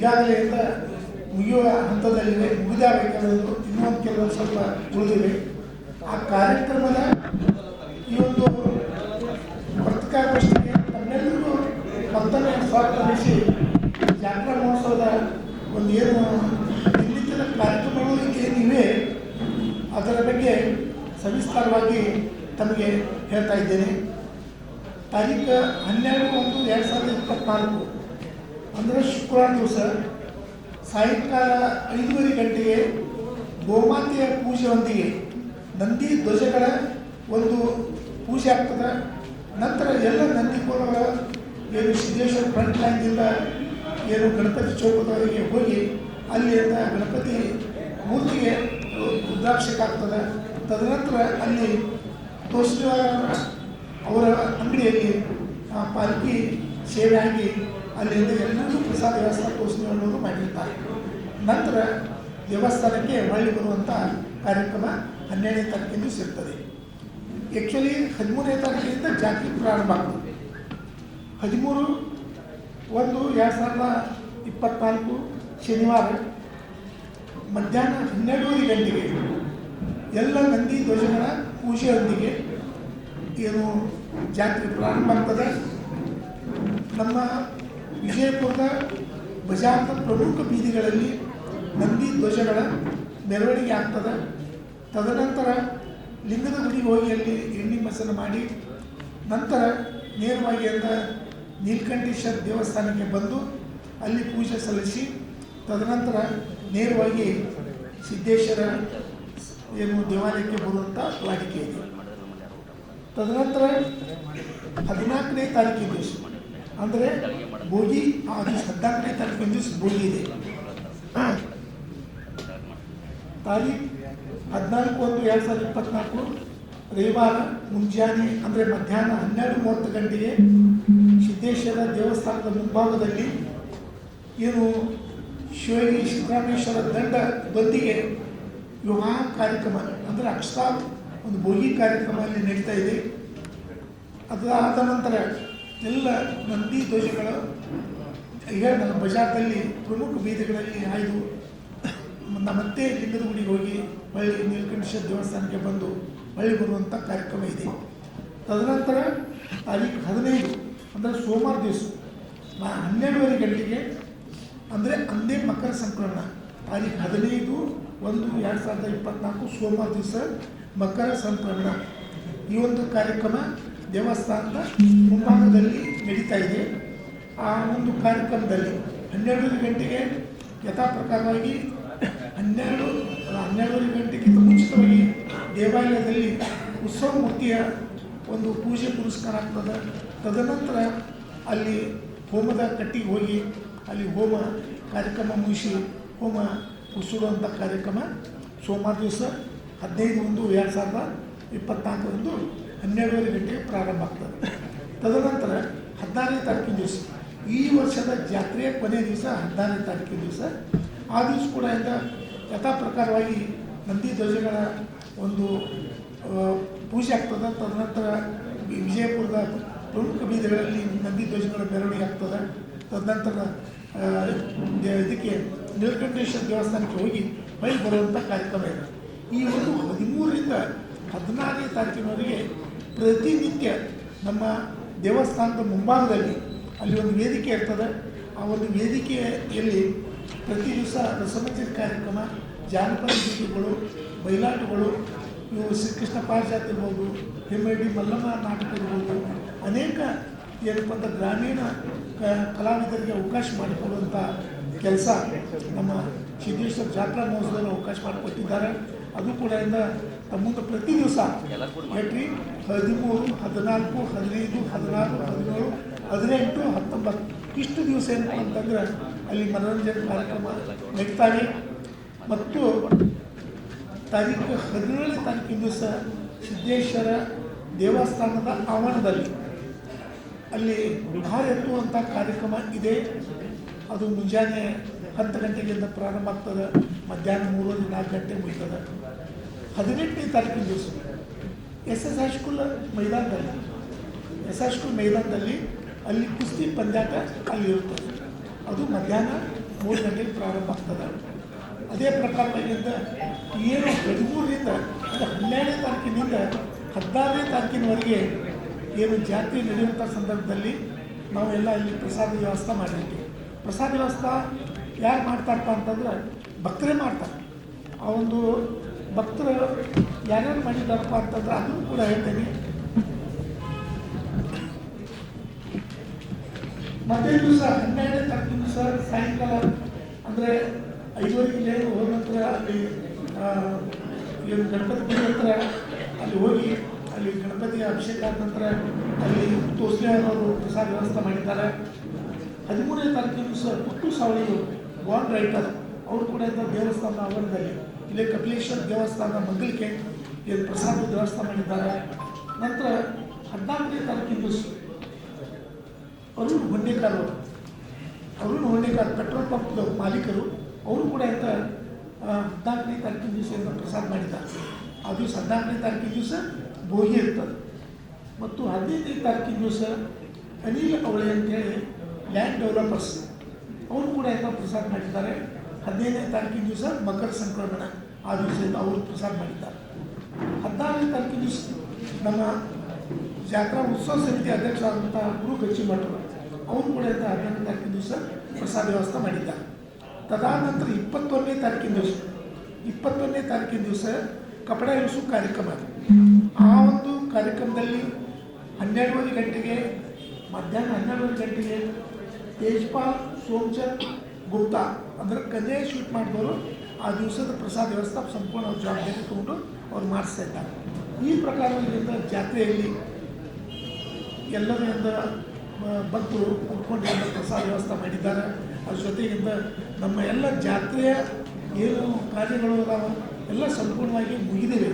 ಈಗಾಗಲೇ ಎಲ್ಲ ಮುಗಿಯುವ ಹಂತದಲ್ಲಿವೆ ಮುಗಿದಾಗ ಕೆಲವು ಇನ್ನೊಂದು ಕೆಲವು ಸ್ವಲ್ಪ ಉಳಿದಿವೆ. ಆ ಕಾರ್ಯಕ್ರಮದ ಈ ಒಂದು ಪತ್ರಿಕಾಗೋಷ್ಠಿಗೆ ತಮ್ಮೆಲ್ಲರಿಗೂ ಮತ್ತೊಮ್ಮೆ ಸ್ವಾಗತಿಸಿ ಜಾತ್ರಾ ಮಹೋತ್ಸವದ ಒಂದು ಏನು ಇನ್ನಿತರ ಕಾರ್ಯಕ್ರಮಗಳು ಏನಿವೆ, ಅದರ ಬಗ್ಗೆ ಸವಿಸ್ತಾರವಾಗಿ ತಮಗೆ ಹೇಳ್ತಾ ಇದ್ದೇನೆ. ತಾರೀಖ ಹನ್ನೆರಡು ಒಂದು ಎರಡು ಸಾವಿರದ ಇಪ್ಪತ್ತ್ನಾಲ್ಕು ಅಂದರೆ ಶುಕ್ರವಾರ ದಿವಸ ಸಾಯಂಕಾಲ ಐದೂವರೆ ಗಂಟೆಗೆ ಗೋಮಾತೆಯ ಪೂಜೆಯೊಂದಿಗೆ ನಂದಿ ಧ್ವಜಗಳ ಒಂದು ಪೂಜೆ ಆಗ್ತದೆ. ನಂತರ ಎಲ್ಲ ನಂದಿ ಕೋಲಗಳ ಏನು ಸಿದ್ದೇಶ್ವರ ಫ್ರಂಟ್ ಲೈನ್ದಿಂದ ಏನು ಗಣಪತಿ ಚೌಕದವರೆಗೆ ಹೋಗಿ ಅಲ್ಲಿಂದ ಗಣಪತಿ ಮೂರ್ತಿಗೆ ರುದ್ರಾಕ್ಷಕ ಆಗ್ತದೆ. ತದನಂತರ ಅಲ್ಲಿ ತೋಷ ಅವರ ಅಂಗಡಿಯಲ್ಲಿ ಪಾಲ್ಕಿ ಸೇವೆ ಆಗಿ ಅಲ್ಲಿಂದ ಎಲ್ಲರೂ ಪ್ರಸಾದ ವ್ಯವಸ್ಥೆ ತೋರಿಸಿ ಅನ್ನೋದು ಮಾಡಿರ್ತಾರೆ. ನಂತರ ದೇವಸ್ಥಾನಕ್ಕೆ ಹೊಳ್ಳಿ ಬರುವಂಥ ಕಾರ್ಯಕ್ರಮ ಹನ್ನೆರಡನೇ ತಾರೀಕಿಂದ ಸಿಗ್ತದೆ. ಆ್ಯಕ್ಚುಲಿ ಹದಿಮೂರನೇ ತಾರೀಕಿನಿಂದ ಜಾತ್ರೆ ಪ್ರಾರಂಭ ಆಗ್ತದೆ. ಹದಿಮೂರು ಒಂದು ಎರಡು ಸಾವಿರದ ಇಪ್ಪತ್ತ್ನಾಲ್ಕು ಶನಿವಾರ ಮಧ್ಯಾಹ್ನ ಹನ್ನೆರಡೂವರೆ ಗಂಟೆಗೆ ಎಲ್ಲ ನಂದಿ ಧ್ವಜಗಳ ಪೂಜೆಯೊಂದಿಗೆ ಏನು ಜಾತ್ರೆ ಪ್ರಾರಂಭ ಆಗ್ತದೆ. ನಮ್ಮ ವಿಜಯಪುರದ ಬಜಾರ್ನ ಪ್ರಮುಖ ಬೀದಿಗಳಲ್ಲಿ ನಂದಿ ಧ್ವಜಗಳ ಮೆರವಣಿಗೆ ಆಗ್ತದೆ. ತದನಂತರ ಲಿಂಗದ ಗುಡಿಗೆ ಹೋಗಿ ಅಲ್ಲಿ ಎಣ್ಣೆ ಮಸನ ಮಾಡಿ, ನಂತರ ನೇರವಾಗಿ ಅಂತ ನೀಲಕಂಠೇಶ್ವರ ದೇವಸ್ಥಾನಕ್ಕೆ ಬಂದು ಅಲ್ಲಿ ಪೂಜೆ ಸಲ್ಲಿಸಿ, ತದನಂತರ ನೇರವಾಗಿ ಸಿದ್ದೇಶ್ವರ ಏನು ದೇವಾಲಯಕ್ಕೆ ಬರುವಂಥ ವಾಡಿಕೆ ಇದೆ. ತದನಂತರ ಹದಿನಾಲ್ಕನೇ ತಾರೀಕಿನ ದಿವಸ. ಅಂದರೆ ಭೋಗಿ ಅದು ದಿವಸ ಹದಿನಾಲ್ಕನೇ ತಾರೀಕಿನ ದಿವಸ ಭೋಗಿ ಇದೆ. ತಾರೀಖ್ ಹದಿನಾಲ್ಕು ಒಂದು ಎರಡು ಸಾವಿರದ ಇಪ್ಪತ್ನಾಲ್ಕು, ರವಿವಾರ, ಮುಂಜಾನೆ, ಅಂದರೆ ಮಧ್ಯಾಹ್ನ ಹನ್ನೆರಡು ಮೂವತ್ತು ಗಂಟೆಗೆ ಸಿದ್ದೇಶ್ವರ ದೇವಸ್ಥಾನದ ಮುಂಭಾಗದಲ್ಲಿ ಏನು ಶಿವಗಿ ಸಿದ್ದರಾಮೇಶ್ವರ ದಂಡದೊಂದಿಗೆ ವಿವಾಹ ಕಾರ್ಯಕ್ರಮ, ಅಂದರೆ ಅಕ್ಷತಾ ಒಂದು ಭೋಗಿ ಕಾರ್ಯಕ್ರಮ ಅಲ್ಲಿ ನಡೀತಾ ಇದೆ. ಅದಾದ ನಂತರ ಎಲ್ಲ ನಂದಿ ಧ್ವಜಗಳು, ಈಗ ನಮ್ಮ ಬಜಾರ್ದಲ್ಲಿ ಪ್ರಮುಖ ಬೀದಿಗಳಲ್ಲಿ ಆಯ್ದು ಮತ್ತೆ ಲಿಂಗದ ಗುಡಿಗೆ ಹೋಗಿ ಹೊಳ್ಳಿ ನೀಲಕಂಠ ದೇವಸ್ಥಾನಕ್ಕೆ ಬಂದು ಹೊಳ್ಳಿ ಬರುವಂಥ ಕಾರ್ಯಕ್ರಮ ಇದೆ. ತದನಂತರ ತಾರೀಕು ಹದಿನೈದು, ಅಂದರೆ ಸೋಮವಾರ ದಿವಸ ಹನ್ನೆರಡುವರೆ ಗಂಟೆಗೆ, ಅಂದರೆ ಅಂದೇ ಮಕರ ಸಂಕ್ರಮಣ ತಾರೀಕು ಹದಿನೈದು ಒಂದು ಎರಡು ಸಾವಿರದ ಇಪ್ಪತ್ತ್ನಾಲ್ಕು ಸೋಮವಾರ ದಿವಸ ಮಕರ ಸಂಕ್ರಮಣ ಈ ಒಂದು ಕಾರ್ಯಕ್ರಮ ದೇವಸ್ಥಾನದ ಮುಂಭಾಗದಲ್ಲಿ ನಡೀತಾ ಇದೆ. ಆ ಒಂದು ಕಾರ್ಯಕ್ರಮದಲ್ಲಿ ಹನ್ನೆರಡು ಗಂಟೆಗೆ ಯಥಾ ಪ್ರಕಾರವಾಗಿ ಹನ್ನೆರಡು, ಹನ್ನೆರಡೂವರೆ ಗಂಟೆಗಿಂತ ಮುಂಚಿತವಾಗಿ ದೇವಾಲಯದಲ್ಲಿ ಉತ್ಸವ ಮೂರ್ತಿಯ ಒಂದು ಪೂಜೆ ಪುರಸ್ಕಾರ ಆಗ್ತದೆ. ತದನಂತರ ಅಲ್ಲಿ ಹೋಮದ ಕಟ್ಟಿಗೆ ಹೋಗಿ ಅಲ್ಲಿ ಹೋಮ ಕಾರ್ಯಕ್ರಮ ಮುಗಿಸಿ ಹೋಮ ಉಸುಡುವಂಥ ಕಾರ್ಯಕ್ರಮ ಸೋಮವಾರ ದಿವಸ ಹದಿನೈದು ಒಂದು ಎರಡು ಸಾವಿರದ ಇಪ್ಪತ್ನಾಲ್ಕರಂದು ಹನ್ನೆರಡುವರೆ ಗಂಟೆಗೆ ಪ್ರಾರಂಭ ಆಗ್ತದೆ. ತದನಂತರ ಹದಿನಾರನೇ ತಾರೀಕಿನ ದಿವಸ. ಈ ವರ್ಷದ ಜಾತ್ರೆಯ ಕೊನೆಯ ದಿವಸ ಹದಿನಾರನೇ ತಾರೀಕಿನ ದಿವಸ. ಆ ದಿವಸ ಕೂಡ ಇಂದ ಯಥಾ ಪ್ರಕಾರವಾಗಿ ನಂದಿ ಧ್ವಜಗಳ ಒಂದು ಪೂಜೆ ಆಗ್ತದೆ. ತದನಂತರ ವಿಜಯಪುರದ ಪ್ರಮುಖ ಬೀದಿಗಳಲ್ಲಿ ನಂದಿ ಧ್ವಜಗಳ ಮೆರವಣಿಗೆ ಆಗ್ತದೆ. ತದನಂತರ ಇದಕ್ಕೆ ನೀಲಕಂಠೇಶ್ವರ ದೇವಸ್ಥಾನಕ್ಕೆ ಹೋಗಿ ಬಳಿ ಬರುವಂಥ ಕಾರ್ಯಕ್ರಮ ಇದೆ. ಈ ಒಂದು ಹದಿಮೂರರಿಂದ ಹದಿನಾರನೇ ತಾರೀಕಿನವರೆಗೆ ಪ್ರತಿನಿತ್ಯ ನಮ್ಮ ದೇವಸ್ಥಾನದ ಮುಂಭಾಗದಲ್ಲಿ ಅಲ್ಲಿ ಒಂದು ವೇದಿಕೆ ಇರ್ತದೆ. ಆ ಒಂದು ವೇದಿಕೆಯಲ್ಲಿ ಪ್ರತಿ ದಿವಸ ರಸಮಂಜರಿ ಕಾರ್ಯಕ್ರಮ, ಜಾನಪದ ಗೀತೆಗಳು ಬಯಲಾಟಗಳು ಇವು ಶ್ರೀಕೃಷ್ಣ ಪಾರಿಜಾತ ಇರ್ಬೋದು ಹೆಮ್ಮಡಿ ಮಲ್ಲಮ್ಮ ನಾಟಕ ಇರ್ಬೋದು, ಅನೇಕ ಏನಪ್ಪ ಅಂತ ಗ್ರಾಮೀಣ ಕಲಾವಿದರಿಗೆ ಅವಕಾಶ ಮಾಡಿಕೊಡುವಂಥ ಕೆಲಸ ನಮ್ಮ ಸಿದ್ದೇಶ್ವರ ಜಾತ್ರಾ ಮಹೋತ್ಸವದಲ್ಲಿ ಅವಕಾಶ ಮಾಡಿಕೊಟ್ಟಿದ್ದಾರೆ. ಅದು ಕೂಡ ಇಂದ ತಮ್ಮದು ಪ್ರತಿ ದಿವಸ ಹೇಳ್ರಿ ಹದಿಮೂರು, ಹದಿನಾಲ್ಕು, ಹದಿನೈದು, ಹದಿನಾರು, ಹದಿನೇಳು, ಹದಿನೆಂಟು, ಹತ್ತೊಂಬತ್ತು. ಇಷ್ಟು ದಿವಸ ಏನಪ್ಪ ಅಂತಂದ್ರೆ ಅಲ್ಲಿ ಮನೋರಂಜನೆ ಕಾರ್ಯಕ್ರಮ ನಡೀತಾನೆ. ಮತ್ತು ತಾರೀಕು ಹದಿನೇಳನೇ ತಾರೀಕಿನ ದಿವಸ ಸಿದ್ದೇಶ್ವರ ದೇವಸ್ಥಾನದ ಆವರಣದಲ್ಲಿ ಅಲ್ಲಿ ಭಾರ ಎತ್ತುವಂಥ ಕಾರ್ಯಕ್ರಮ ಇದೆ. ಅದು ಮುಂಜಾನೆ ಹತ್ತು ಗಂಟೆಗಿಂತ ಪ್ರಾರಂಭ ಆಗ್ತದೆ. ಮಧ್ಯಾಹ್ನ ಮೂರರಿಂದ ನಾಲ್ಕು ಗಂಟೆ ಮುಗಿತದೆ. ಹದಿನೆಂಟನೇ ತಾರೀಕಿನ ದಿವಸ ಎಸ್ ಎಸ್ ಹೈಸ್ಕೂಲ್ ಮೈದಾನದಲ್ಲಿ, ಎಸ್ ಹೈಸ್ಕೂಲ್ ಮೈದಾನದಲ್ಲಿ ಅಲ್ಲಿ ಕುಸ್ತಿ ಪಂದ್ಯಾಟ ಅಲ್ಲಿ ಇರ್ತದೆ ಅದು ಮಧ್ಯಾಹ್ನ ಮೂರು ಗಂಟೆಗೆ ಪ್ರಾರಂಭ ಆಗ್ತದೆ. ಅದೇ ಪ್ರಕಾರವಾಗಿಂದ ಏನು ಹದಿಮೂರರಿಂದ ಅಂದರೆ ಹನ್ನೆರಡನೇ ತಾರೀಕಿನಿಂದ ಹದಿನಾರನೇ ತಾರೀಕಿನವರೆಗೆ ಏನು ಜಾತ್ರೆ ನಡೆಯುವಂಥ ಸಂದರ್ಭದಲ್ಲಿ ನಾವೆಲ್ಲ ಇಲ್ಲಿ ಪ್ರಸಾದ ವ್ಯವಸ್ಥೆ ಮಾಡಿದ್ವಿ. ಪ್ರಸಾದ ವ್ಯವಸ್ಥೆ ಯಾರು ಮಾಡ್ತಾರಪ್ಪ ಅಂತಂದ್ರೆ ಭಕ್ತರೇ ಮಾಡ್ತಾರೆ. ಆ ಒಂದು ಭಕ್ತರು ಯಾರ್ಯಾರು ಮಾಡಿದ್ದಾರಪ್ಪ ಅಂತಂದ್ರೆ ಅದನ್ನು ಕೂಡ ಹೇಳ್ತೇನೆ. ಮತ್ತೆ ದಿವಸ ಹನ್ನೆರಡನೇ ತಾರೀಕು ದಿವಸ ಸಾಯಂಕಾಲ, ಅಂದರೆ ಐದುವರೆಗೆ ಹೋದ ನಂತರ ಅಲ್ಲಿ ಏನು ಗಣಪತಿ ನಂತರ ಅಲ್ಲಿ ಹೋಗಿ, ಅಲ್ಲಿ ಗಣಪತಿಯ ಅಭಿಷೇಕ ಆದ ನಂತರ ಅಲ್ಲಿ ತೋಸ್ಲೆ ಅನ್ನೋರು ಪ್ರಸಾದ ವ್ಯವಸ್ಥೆ ಮಾಡಿದ್ದಾರೆ. ಹದಿಮೂರನೇ ತಾರೀಕು ದಿವಸ ಪುಟ್ಟು ಸಾವಳಿ ಬಾಂಡ್ ರೈಟರ್ ಅವರು ಕೂಡ ಇದ್ದ ದೇವಸ್ಥಾನ ಆವರಣದಲ್ಲಿ. ಇಲ್ಲೇ ಕಪಿಲೇಶ್ವರ ದೇವಸ್ಥಾನ ಮಗ್ಗಲಿಗೆ ಏನು ಪ್ರಸಾದ ವ್ಯವಸ್ಥೆ ಮಾಡಿದ್ದಾರೆ. ನಂತರ ಹದಿನಾಲ್ಕನೇ ತಾರೀಕಿನ ದಿವಸ ಅರುಣ್ ಹೊಂಡೇಕರ್ ಅವರು ಅರುಣ್ ಹೊಂಡೇಕರ್ ಪೆಟ್ರೋಲ್ ಪಂಪ್ದ ಮಾಲೀಕರು, ಅವರು ಕೂಡ ಇಂಥ ಹದಿನಾಲ್ಕನೇ ತಾರೀಕಿನ ದಿವಸ ಇಂದ ಪ್ರಸಾದ ಮಾಡಿದ್ದಾರೆ. ಆ ದಿವಸ ಹದಿನಾಲ್ಕನೇ ತಾರೀಕಿನ ದಿವಸ ಭೋಗಿ ಇರ್ತದೆ. ಮತ್ತು ಹದಿನೈದನೇ ತಾರೀಕಿನ ದಿವಸ ಅನಿಲ್ ಅವಳೆ ಅಂತೇಳಿ ಲ್ಯಾಂಡ್ ಡೆವಲಪರ್ಸ್ ಅವರು ಕೂಡ ಇಂಥ ಪ್ರಸಾದ ಮಾಡಿದ್ದಾರೆ. ಹದಿನೈದನೇ ತಾರೀಕಿನ ದಿವಸ ಮಕರ ಸಂಕ್ರಮಣ ಆ ದಿವಸದಿಂದ ಅವರು ಪ್ರಸಾದ ಮಾಡಿದ್ದಾರೆ. ಹದಿನಾರನೇ ತಾರೀಕಿನ ದಿವಸ ನಮ್ಮ ಜಾತ್ರಾ ಉತ್ಸವ ಸಮಿತಿ ಅಧ್ಯಕ್ಷರಾದಂಥ ಗುರು ಗಚ್ಚಿಮಠರು ಅವರು ಕೂಡ ಅಂತ ಹದಿನಾರನೇ ತಾರೀಕಿನ ದಿವಸ ಪ್ರಸಾದ ವ್ಯವಸ್ಥೆ ಮಾಡಿದ್ದಾರೆ. ತದಾನಂತರ ಇಪ್ಪತ್ತೊಂದನೇ ತಾರೀಕಿನ ದಿವಸ ಇಪ್ಪತ್ತೊಂದನೇ ತಾರೀಕಿನ ದಿವಸ ಕಪಡ ಇಳಿಸು ಕಾರ್ಯಕ್ರಮ ಅದು. ಆ ಒಂದು ಕಾರ್ಯಕ್ರಮದಲ್ಲಿ ಹನ್ನೆರಡುವರೆ ಗಂಟೆಗೆ, ಮಧ್ಯಾಹ್ನ ಹನ್ನೆರಡುವರೆ ಗಂಟೆಗೆ ತೇಜ್ಪಾಲ್, ಸೋಮಚಂದ್ ಗುಪ್ತಾ ಅಂದ್ರೆ ಕಜೆ ಶೂಟ್ ಮಾಡಿದವರು ಆ ದಿವಸದ ಪ್ರಸಾದ ವ್ಯವಸ್ಥೆ ಸಂಪೂರ್ಣ ಜವಾಬ್ದಾರಿ ತಗೊಂಡು ಅವ್ರು ಮಾಡಿಸ್ತಾ ಇದ್ದಾರೆ. ಈ ಪ್ರಕಾರದಿಂದ ಜಾತ್ರೆಯಲ್ಲಿ ಎಲ್ಲರಿಂದ ಕುತ್ಕೊಂಡು ಎಲ್ಲ ಪ್ರಸಾದ ವ್ಯವಸ್ಥೆ ಮಾಡಿದ್ದಾರೆ. ಅದ್ರ ಜೊತೆಗಿಂದ ನಮ್ಮ ಎಲ್ಲ ಜಾತ್ರೆಯ ಏನು ಕಾರ್ಯಗಳು ಅದಾವ, ಎಲ್ಲ ಸಂಪೂರ್ಣವಾಗಿ ಮುಗಿದಿವೆ.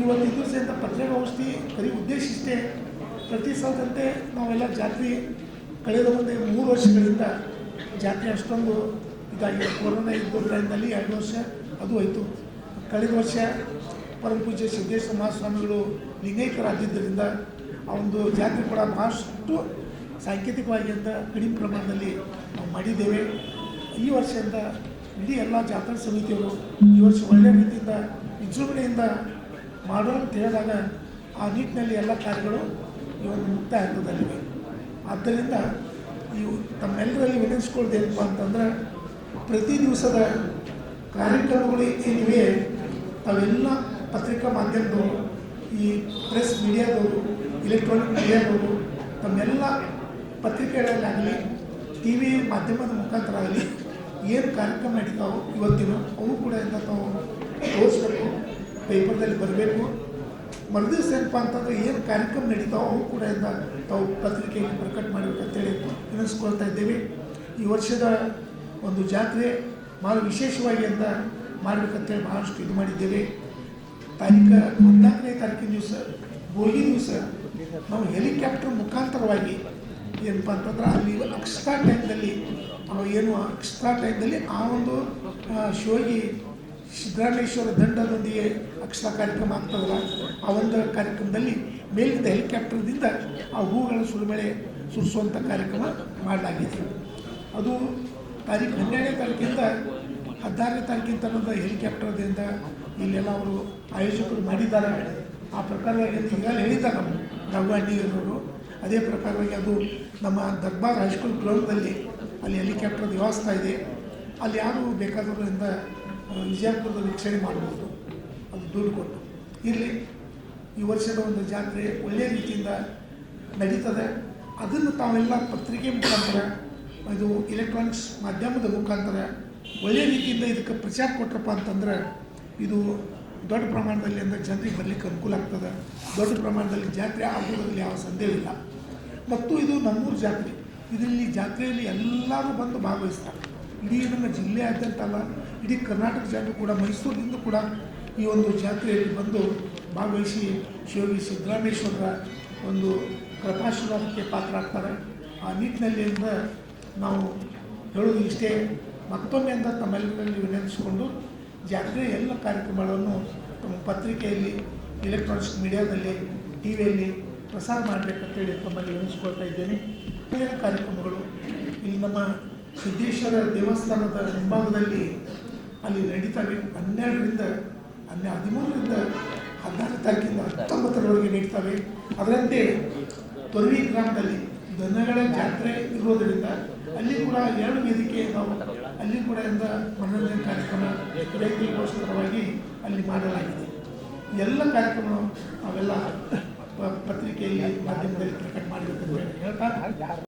ಇವತ್ತು ದಿವಸದಿಂದ ಪತ್ರಿಕಾಗೋಷ್ಠಿ ಬರೀ ಉದ್ದೇಶ ಇಷ್ಟೇ. ಪ್ರತಿ ಸಾಲದಂತೆ ನಾವೆಲ್ಲ ಜಾತ್ರೆ ಕಳೆದ ಮುಂದೆ ಮೂರು ವರ್ಷಗಳಿಂದ ಜಾತ್ರೆ ಅಷ್ಟೊಂದು ಇದಾಗಿದೆ. ಕೊರೋನಾ ಇದ್ದ ಟೈಮ್ನಲ್ಲಿ ಎರಡು ವರ್ಷ ಅದು ಹೋಯಿತು. ಕಳೆದ ವರ್ಷ ಪರಮ ಪೂಜ್ಯ ಸಿದ್ದೇಶ್ವರ ಮಹಾಸ್ವಾಮಿಗಳು ಲಿಂಗೈಕ್ಯರಾಗಿದ್ದರಿಂದ ಆ ಒಂದು ಜಾತ್ರೆ ಕೂಡ ಭಾಳಷ್ಟು ಸಾಂಕೇತಿಕವಾಗಿ ಅಂತ ಕಡಿಮೆ ಪ್ರಮಾಣದಲ್ಲಿ ನಾವು ಮಾಡಿದ್ದೇವೆ. ಈ ವರ್ಷದಿಂದ ಇಡೀ ಎಲ್ಲ ಜಾತ್ರಾ ಸಮಿತಿಯವರು ಈ ವರ್ಷ ಒಳ್ಳೆಯ ರೀತಿಯಿಂದ ವಿಜೃಂಭಣೆಯಿಂದ ಮಾಡೋ ಅಂತ ಹೇಳಿದಾಗ ಆ ನಿಟ್ಟಿನಲ್ಲಿ ಎಲ್ಲ ಕಾರ್ಯಗಳು ಈ ಒಂದು ಹಂತದಲ್ಲಿವೆ. ಆದ್ದರಿಂದ ಇವು ತಮ್ಮೆಲ್ಲರಲ್ಲಿ ವಿನಿಸ್ಕೊಳ್ಳೋದೇನಪ್ಪ ಅಂತಂದ್ರೆ ಪ್ರತಿ ದಿವಸದ ಕಾರ್ಯಕ್ರಮಗಳು ಏನಿವೆ ಅವೆಲ್ಲ ಪತ್ರಿಕಾ ಮಾಧ್ಯಮದವರು, ಈ ಪ್ರೆಸ್ ಮೀಡಿಯಾದವರು ಇಲೆಕ್ಟ್ರಾನಿಕ್ ಮೀಡಿಯಾದವರು, ತಮ್ಮೆಲ್ಲ ಪತ್ರಿಕೆಗಳಲ್ಲಾಗಲಿ, ಟಿ ವಿ ಮಾಧ್ಯಮದ ಮುಖಾಂತರ ಆಗಲಿ ಏನು ಕಾರ್ಯಕ್ರಮ ನಡೀತಾವೋ ಇವತ್ತಿನ, ಅವು ಕೂಡ ಎಲ್ಲ ತಾವು ತೋರಿಸ್ಬೇಕು, ಪೇಪರ್ದಲ್ಲಿ ಬರಬೇಕು. ಮರುದಿವ್ಸ ಏನಪ್ಪ ಅಂತಂದರೆ ಏನು ಕಾರ್ಯಕ್ರಮ ನಡೀತಾವೋ ಅವು ಕೂಡ ಎಲ್ಲ ತಾವು ಪತ್ರಿಕೆಯಲ್ಲಿ ಪ್ರಕಟ ಮಾಡಬೇಕಂತೇಳಿ ವಿನಿಸ್ಕೊಳ್ತಾ ಇದ್ದೇವೆ. ಈ ವರ್ಷದ ಒಂದು ಜಾತ್ರೆ ಭಾಳ ವಿಶೇಷವಾಗಿ ಅಂತ ಮಾಡಬೇಕಂತೇಳಿ ಭಾಳಷ್ಟು ಇದು ಮಾಡಿದ್ದೇವೆ. ತಾರೀಕು ಹದಿನಾಲ್ಕನೇ ತಾರೀಕಿನ ದಿವಸ ಭೋಗಿ ದಿವಸ ನಾವು ಹೆಲಿಕಾಪ್ಟರ್ ಮುಖಾಂತರವಾಗಿ ಏನಪ್ಪ ಅಂತಂದ್ರೆ ಅಲ್ಲಿ ಅಕ್ಷತಾ ಟೈಮ್ದಲ್ಲಿ ಅವ ಏನು ಅಕ್ಷತಾ ಟೈಮ್ದಲ್ಲಿ ಆ ಒಂದು ಶೋಗಿ ಶಿವಗಿ ಸಿದ್ದರಾಮೇಶ್ವರ ದಂಡದೊಂದಿಗೆ ಅಕ್ಷತಾ ಕಾರ್ಯಕ್ರಮ ಆಗ್ತದಲ್ಲ, ಆ ಒಂದು ಕಾರ್ಯಕ್ರಮದಲ್ಲಿ ಮೇಲಿಂದ ಹೆಲಿಕಾಪ್ಟರ್ದಿಂದ ಆ ಹೂಗಳ ಸುರಿಮಳೆ ಸುರಿಸುವಂಥ ಕಾರ್ಯಕ್ರಮ ಮಾಡಲಾಗಿದೆ ಅದು ತಾರೀಕು ಹನ್ನೆರಡನೇ ತಾರೀಕಿಂದ ಹದಿನಾರನೇ ತಾರೀಕಿನ ತನಕ ಹೆಲಿಕಾಪ್ಟರ್ದಿಂದ ಇಲ್ಲೆಲ್ಲ ಅವರು ಆಯೋಜಕರು ಮಾಡಿದ್ದಾರೆ. ಆ ಪ್ರಕಾರವಾಗಿ ಅಂತ ಈಗಾಗಲೇ ಹೇಳಿದ್ದಾರೆ ನಮ್ಮ ಅಡ್ಡಿಗರವರು ಅದೇ ಪ್ರಕಾರವಾಗಿ ಅದು ನಮ್ಮ ದರ್ಬಾರ್ ಹೈಸ್ಕೂಲ್ ಗ್ರೌಂಡ್ನಲ್ಲಿ ಅಲ್ಲಿ ಹೆಲಿಕಾಪ್ಟರ್ ವ್ಯವಸ್ಥೆ ಇದೆ. ಅಲ್ಲಿ ಯಾರು ಬೇಕಾದವರಿಂದ ವಿಜಯಪುರದ ವೀಕ್ಷಣೆ ಮಾಡ್ಬೋದು. ಅದು ದುಡ್ಡು ಕೊಟ್ಟು. ಇರಲಿ, ಈ ವರ್ಷದ ಒಂದು ಜಾತ್ರೆ ಒಳ್ಳೆಯ ರೀತಿಯಿಂದ ನಡೀತದೆ. ಅದನ್ನು ತಾವೆಲ್ಲ ಪತ್ರಿಕೆ ಮುಖಾಂತರ ಇದು ಎಲೆಕ್ಟ್ರಾನಿಕ್ಸ್ ಮಾಧ್ಯಮದ ಮುಖಾಂತರ ಒಳ್ಳೆಯ ರೀತಿಯಿಂದ ಇದಕ್ಕೆ ಪ್ರಚಾರ ಕೊಟ್ರಪ್ಪ ಅಂತಂದ್ರೆ ಇದು ದೊಡ್ಡ ಪ್ರಮಾಣದಲ್ಲಿ ಅಂದರೆ ಜನರಿಗೆ ಬರಲಿಕ್ಕೆ ಅನುಕೂಲ ಆಗ್ತದೆ. ದೊಡ್ಡ ಪ್ರಮಾಣದಲ್ಲಿ ಜಾತ್ರೆ ಆಗುವುದರಲ್ಲಿ ಯಾವ ಸಂದೇಹವಿಲ್ಲ ಮತ್ತು ಇದು ನಮ್ಮೂರು ಜಾತ್ರೆ. ಇದರಲ್ಲಿ ಜಾತ್ರೆಯಲ್ಲಿ ಎಲ್ಲರೂ ಬಂದು ಭಾಗವಹಿಸ್ತಾರೆ. ಇಡೀ ನಮ್ಮ ಜಿಲ್ಲೆಯಾದ್ಯಂತ ಅಲ್ಲ, ಇಡೀ ಕರ್ನಾಟಕ ಜಾತ್ರೆ ಕೂಡ, ಮೈಸೂರಿನಿಂದ ಕೂಡ ಈ ಒಂದು ಜಾತ್ರೆಯಲ್ಲಿ ಬಂದು ಭಾಗವಹಿಸಿ, ಶಿವಗಿ ಸಿದ್ದರಾಮೇಶ್ವರರ ಒಂದು ಕೃಪಾಶೀರ್ವಾದಕ್ಕೆ ಪಾತ್ರರಾಗ್ತಾರೆ. ಆ ನಿಟ್ಟಿನಲ್ಲಿಂದ ನಾವು ಹೇಳೋದು ಇಷ್ಟೇ, ಮತ್ತೊಮ್ಮೆ ಅಂತ ತಮ್ಮೆಲ್ಲರಲ್ಲಿ ವಿನಂತಿಸಿಕೊಂಡು ಜಾತ್ರೆ ಎಲ್ಲ ಕಾರ್ಯಕ್ರಮಗಳನ್ನು ತಮ್ಮ ಪತ್ರಿಕೆಯಲ್ಲಿ ಎಲೆಕ್ಟ್ರಾನಿಕ್ಸ್ ಮೀಡಿಯಾದಲ್ಲಿ ಟಿ ವಿಯಲ್ಲಿ ಪ್ರಸಾರ ಮಾಡಬೇಕಂತೇಳಿ ತಮ್ಮಲ್ಲಿ ವಿನಿಸ್ಕೊಳ್ತಾ ಇದ್ದೇನೆ. ಬೇರೆ ಕಾರ್ಯಕ್ರಮಗಳು ಇಲ್ಲಿ ನಮ್ಮ ಸಿದ್ದೇಶ್ವರ ದೇವಸ್ಥಾನದ ಹಿಂಭಾಗದಲ್ಲಿ ಅಲ್ಲಿ ನಡೀತವೆ. ಹನ್ನೆರಡರಿಂದ, ಹನ್ನೆ ಹದಿಮೂರರಿಂದ ಹದಿನಾರು ತಾರೀಕಿಂದ ಹತ್ತೊಂಬತ್ತರವರೆಗೆ ನಡೀತವೆ. ಅದರಂತೆ ತೊರವಿ ಗ್ರಾಮದಲ್ಲಿ ದನಗಳ ಜಾತ್ರೆ ಇರೋದರಿಂದ ಅಲ್ಲಿ ಕೂಡ ಎರಡು ವೇದಿಕೆ ನಾವು ಅಲ್ಲಿ ಕೂಡ ಇಂದ ಮನೋರಂಜನೆ ಕಾರ್ಯಕ್ರಮ ರೈತರಿಗೋಸ್ಕರವಾಗಿ ಅಲ್ಲಿ ಮಾಡಲಾಗಿದೆ. ಎಲ್ಲ ಕಾರ್ಯಕ್ರಮಗಳು ಅವೆಲ್ಲ ಪತ್ರಿಕೆಯಲ್ಲಿ ಮಾಧ್ಯಮದಲ್ಲಿ ಪ್ರಕಟ ಹೇಳ್ತಾ